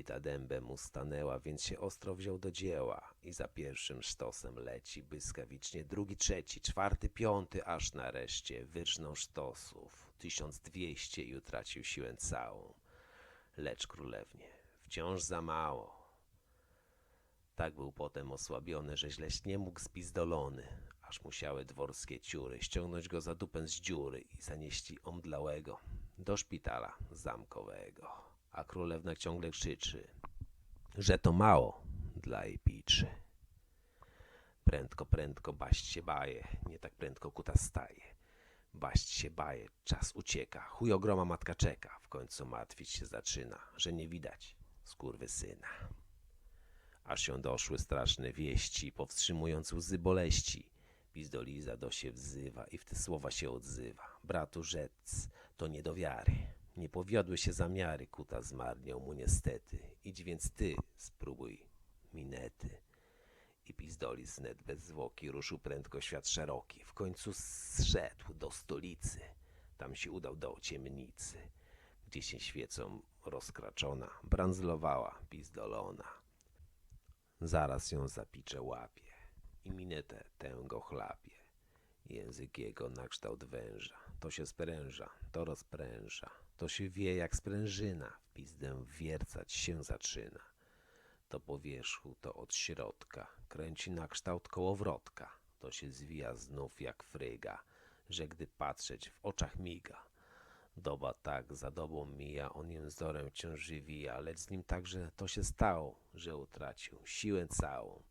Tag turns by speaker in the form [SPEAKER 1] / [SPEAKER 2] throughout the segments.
[SPEAKER 1] Pyta dębem mu stanęła, więc się ostro wziął do dzieła i za pierwszym sztosem leci błyskawicznie drugi, trzeci, czwarty, piąty, aż nareszcie wyrżnął sztosów. Tysiąc dwieście i utracił siłę całą. Lecz królewnie, wciąż za mało. Tak był potem osłabiony, że źleś nie mógł spizdolony, aż musiały dworskie ciury ściągnąć go za dupę z dziury i zanieśli omdlałego do szpitala zamkowego. A królewna ciągle krzyczy, że to mało dla jej piczy. Prędko, prędko baść się baje, nie tak prędko kuta staje. Baść się baje, czas ucieka, chuj ogroma matka czeka, w końcu martwić się zaczyna, że nie widać skurwy syna aż się doszły straszne wieści, powstrzymując łzy boleści. Pizdoliza do się wzywa i w te słowa się odzywa. Bratu rzec, to nie do wiary. Nie powiodły się zamiary, kuta zmarniał mu niestety. Idź więc ty, spróbuj minety. I pizdolis net bez zwłoki ruszył prędko świat szeroki. W końcu zszedł do stolicy. Tam się udał do ciemnicy, gdzie się świecą rozkraczona brandzlowała pizdolona. Zaraz ją zapicze łapie i minetę tę go chlapie. Język jego na kształt węża, to się spręża, to rozpręża, to się wie jak sprężyna, w pizdę wiercać się zaczyna. To po wierzchu, to od środka, kręci na kształt kołowrotka, to się zwija znów jak fryga, że gdy patrzeć w oczach miga. Doba tak za dobą mija, on jęzorem wciąż żywija, lecz z nim także to się stało, że utracił siłę całą.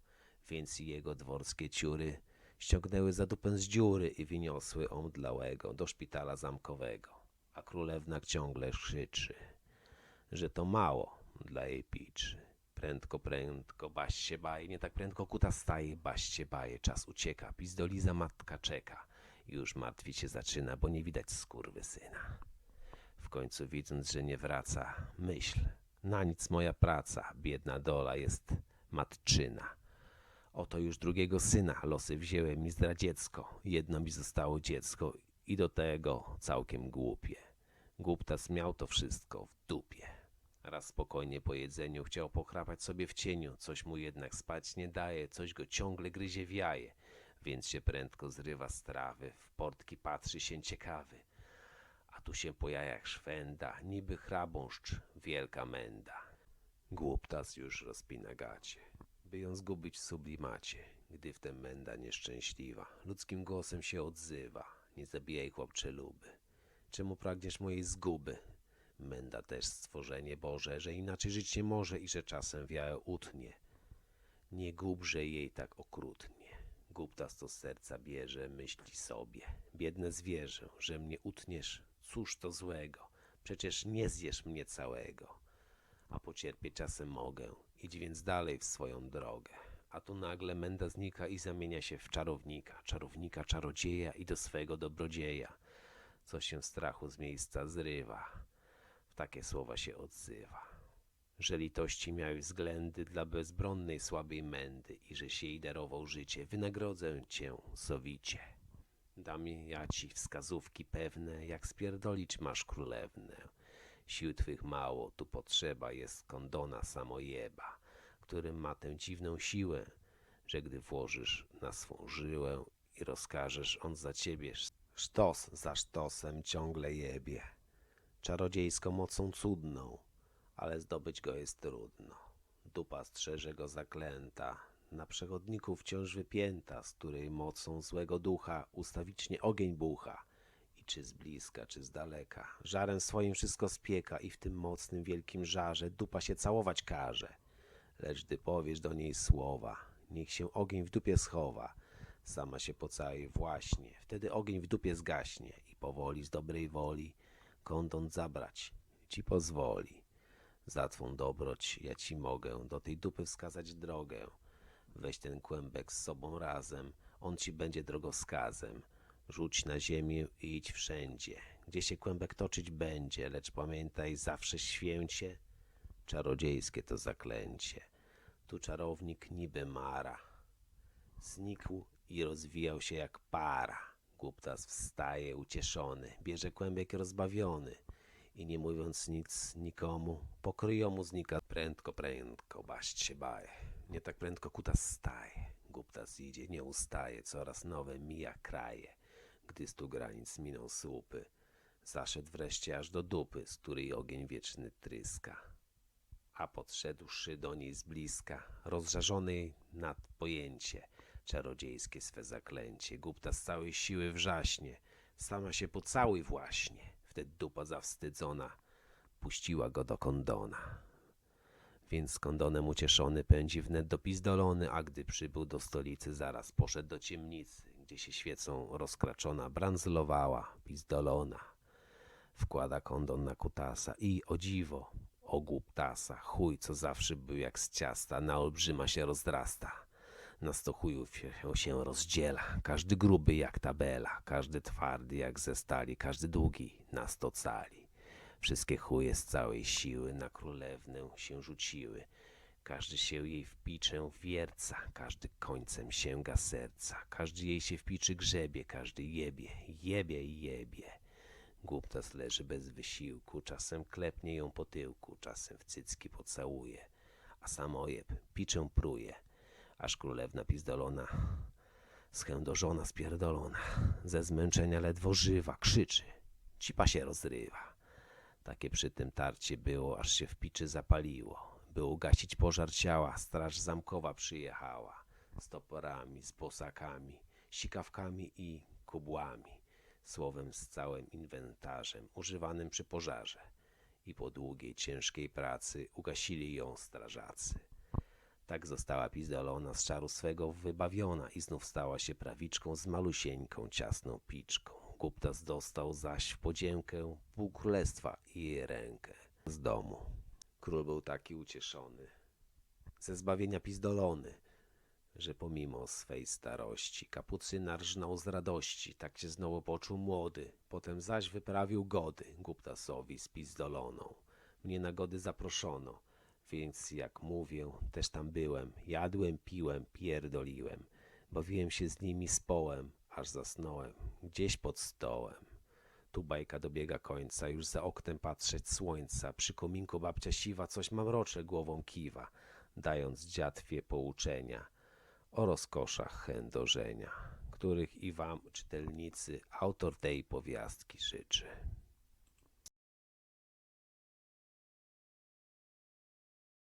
[SPEAKER 1] Więc jego dworskie ciury ściągnęły za dupę z dziury i wyniosły omdlałego do szpitala zamkowego. A królewna ciągle krzyczy, że to mało dla jej piczy. Prędko, prędko, baś się baje, nie tak prędko kuta staje, baś się baje, czas ucieka, pizdoliza matka czeka. Już martwić się zaczyna, bo nie widać skurwy syna. W końcu widząc, że nie wraca, myśl, na nic moja praca, biedna dola jest matczyna. Oto już drugiego syna losy wzięły mi zdradziecko, jedno mi zostało dziecko i do tego całkiem głupie. Głuptas miał to wszystko w dupie. Raz spokojnie po jedzeniu chciał pochrapać sobie w cieniu, coś mu jednak spać nie daje, coś go ciągle gryzie w jaje, więc się prędko zrywa z trawy, w portki patrzy się ciekawy. A tu się po jajach szwenda, niby chrabąszcz, wielka menda. Głuptas już rozpina gacie, by ją zgubić w sublimacie, gdy w tem menda nieszczęśliwa, ludzkim głosem się odzywa. Nie zabijaj chłopcze luby, czemu pragniesz mojej zguby? Menda też stworzenie Boże, że inaczej żyć nie może i że czasem wiarę utnie. Nie gubże jej tak okrutnie. Głuptas to serca bierze, myśli sobie. Biedne zwierzę, że mnie utniesz, cóż to złego? Przecież nie zjesz mnie całego. A pocierpieć czasem mogę, idź więc dalej w swoją drogę. A tu nagle menda znika i zamienia się w czarownika, czarownika, czarodzieja i do swego dobrodzieja, co się strachu z miejsca zrywa. W takie słowa się odzywa że litości miałeś względy dla bezbronnej słabej mędy i że się jej darował życie, wynagrodzę cię sowicie. Dam ja ci wskazówki pewne, jak spierdolić masz królewnę. Sił twych mało, tu potrzeba jest kondona samojeba, który ma tę dziwną siłę, że gdy włożysz na swą żyłę i rozkażesz, on za ciebie sztos za sztosem ciągle jebie. Czarodziejską mocą cudną, ale zdobyć go jest trudno. Dupa strzeże go zaklęta, na przechodniku wciąż wypięta, z której mocą złego ducha ustawicznie ogień bucha. Czy z bliska, czy z daleka, żarem swoim wszystko spieka i w tym mocnym, wielkim żarze dupa się całować każe. Lecz gdy powiesz do niej słowa, niech się ogień w dupie schowa, sama się pocałuje właśnie, wtedy ogień w dupie zgaśnie i powoli z dobrej woli kondon zabrać ci pozwoli. Za twą dobroć ja ci mogę do tej dupy wskazać drogę. Weź ten kłębek z sobą razem, on ci będzie drogowskazem. Rzuć na ziemię i idź wszędzie, gdzie się kłębek toczyć będzie, lecz pamiętaj zawsze święcie, czarodziejskie to zaklęcie. Tu czarownik niby mara. Znikł i rozwijał się jak para. Głuptas wstaje ucieszony, bierze kłębek rozbawiony i nie mówiąc nic nikomu, pokryjomu znika prędko, prędko, baść się baje. Nie tak prędko kutas staje, guptas idzie, nie ustaje, coraz nowe mija kraje. Gdy stu granic minął słupy, zaszedł wreszcie aż do dupy, z której ogień wieczny tryska. A podszedłszy do niej z bliska, rozżarzony nad pojęcie, czarodziejskie swe zaklęcie, gupta z całej siły wrzaśnie, sama się pocałuj właśnie. Wtedy dupa zawstydzona puściła go do kondona. Więc kondonem ucieszony pędzi wnet do pizdolony, a gdy przybył do stolicy, zaraz poszedł do ciemnicy, gdzie się świecą rozkraczona branzlowała pizdolona. Wkłada kondon na kutasa i, o dziwo, ogłup tasa, chuj, co zawsze był jak z ciasta, na olbrzyma się rozrasta. Na sto chujów się rozdziela, każdy gruby jak tabela, każdy twardy jak ze stali, każdy długi na sto cali. Wszystkie chuje z całej siły na królewnę się rzuciły. Każdy się jej w piczę wierca, każdy końcem sięga serca, każdy jej się w piczy grzebie, każdy jebie, jebie i jebie. Głuptas leży bez wysiłku, czasem klepnie ją po tyłku, czasem w cycki pocałuje, a samojeb piczę pruje, aż królewna pizdolona, schędożona spierdolona, ze zmęczenia ledwo żywa, krzyczy, cipa się rozrywa. Takie przy tym tarcie było, aż się w piczy zapaliło. By ugasić pożar ciała, straż zamkowa przyjechała. Z toporami, z posakami, sikawkami i kubłami. Słowem z całym inwentarzem używanym przy pożarze. I po długiej, ciężkiej pracy ugasili ją strażacy. Tak została pizdolona z czaru swego wybawiona i znów stała się prawiczką z malusieńką, ciasną piczką. Guptas dostał zaś w podziękę pół królestwa i rękę z domu. Król był taki ucieszony ze zbawienia pizdolony, że pomimo swej starości kapucyna rżnął z radości, tak się znowu poczuł młody. Potem zaś wyprawił gody Guptasowi z pizdoloną. Mnie na gody zaproszono, więc jak mówię, też tam byłem. Jadłem, piłem, pierdoliłem. Bawiłem się z nimi z połem, aż zasnąłem, gdzieś pod stołem. Tu bajka dobiega końca, już za oknem patrzeć słońca. Przy kominku babcia siwa coś mamrocze głową kiwa, dając dziatwie pouczenia o rozkoszach chędożenia, których i wam, czytelnicy, autor tej powiastki życzy.